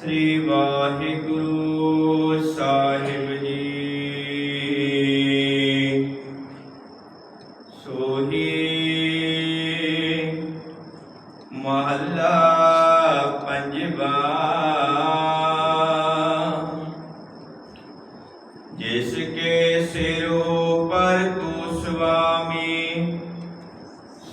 ਸ੍ਰੀ ਵਾਹਿਗੁਰੂ ਸਾਹਿਬ ਜੀ। ਸੋਹੀ ਮਹੱਲਾ ਪੰਜਵਾ। ਜਿਸ ਕੇ ਸਿਰ ਉਪਰ ਤੂੰ ਸੁਆਮੀ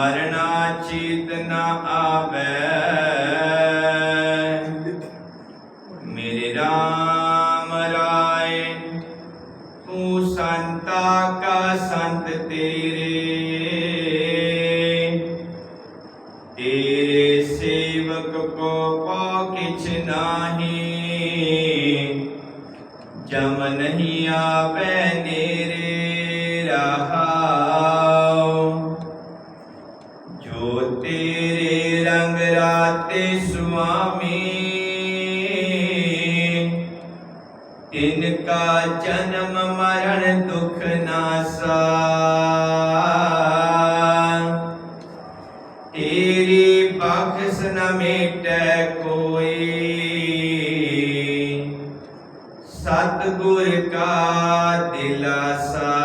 ਮਰਨਾ ਚੀਤ ਨਾ ਆਵੈ। ਮੇਰੇ RAM ਰਾਏ, ਤੂੰ ਸੰਤਾ ਕਾ ਸੰਤ ਤੇਰੇ। ਤੇਰੇ ਸੇਵਕ ਕੋ ਪਾ ਕਿਛ ਨਾਹੀ। ਜਮ ਨਹੀਂ ਆਵੇ ਨੇਰੇ ਰਹਾਉ ਸੁਆਮੀ। ਤਿਨ ਜਨਮ ਮਰਨ ਦੁਖ ਨਾਸਾ ਤੇਰੀ ਬਖਸ਼ ਨ ਮੇਟੈ ਕੋਈ। ਸਤਿਗੁਰ ਕਾ ਦਿਲਾਸਾ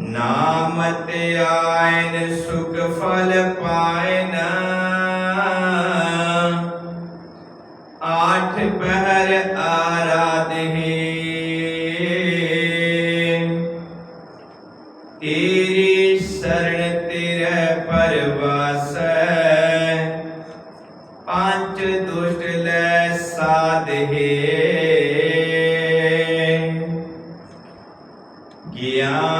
ਨਾਮ ਤੇ ਆਇਨ ਸੁਖ ਫਲ ਪਾਇਨ। ਆਠ ਪਹਿਰ ਆਰਾਧੇ। ਤੇਰੀ ਸਰਣ ਤੇਰੇ ਪਰਵਾਸੈ। ਪੰਜ ਦੁਸ਼ਟ ਲੈ ਸਾਧੇ। ਗਿਆਨ